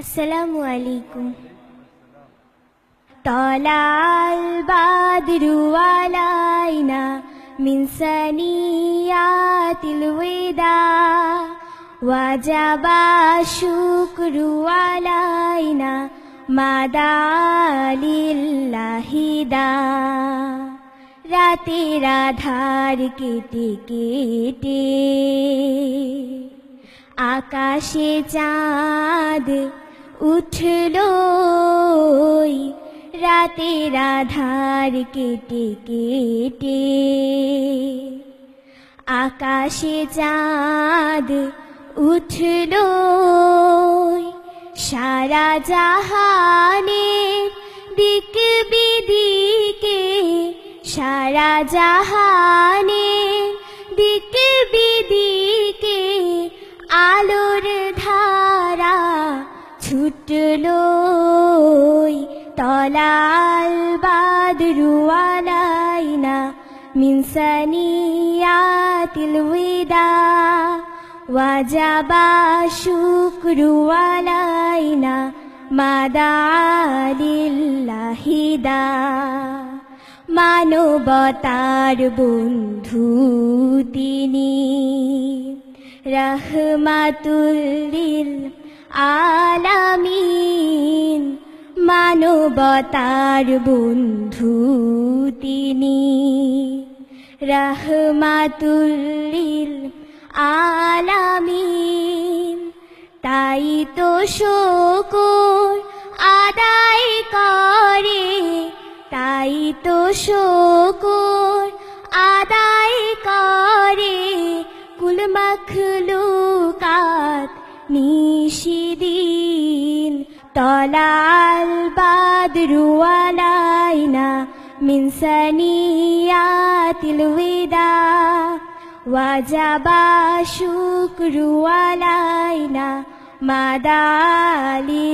আসসালামু আলাইকুম طلع البدر علينا من ثنيات الوداع وجب الشكر علينا ما دعا لله داع রাতের আধার কেটে কেটে আকাশে চাঁদ উঠল রাতের আধার কেটে কেটে। আকাশে চাঁদ উঠল সারা জাহানের দিক বিদিকে। সারা জাহানের দিক বিদিকে আলোর ছুটল তলাল বাদরু আলাইনা মিন সানিয়াতিল উইদা, ওয়াজাবা শুক্রু আলাইনা মাদালিল্লাহিদা। মানবতার বন্ধু তিনি রহমাতুল্লিল আলামিন মানবতার বন্ধু তিনি। রহমাতুল্লিল আলামিন। তাই তো শোকর আদায় করে, তাই তো শোকর আদায় করে। কুল মখলুকাত নিশিদিন তলাল বাদরু আলাইনা মিন সানিয়াতিল উইদা ওয়াজাবা শুক্রু আলাইনা মাদালিল্লাহিদা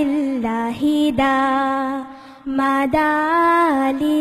মাদালিল্লাহিদা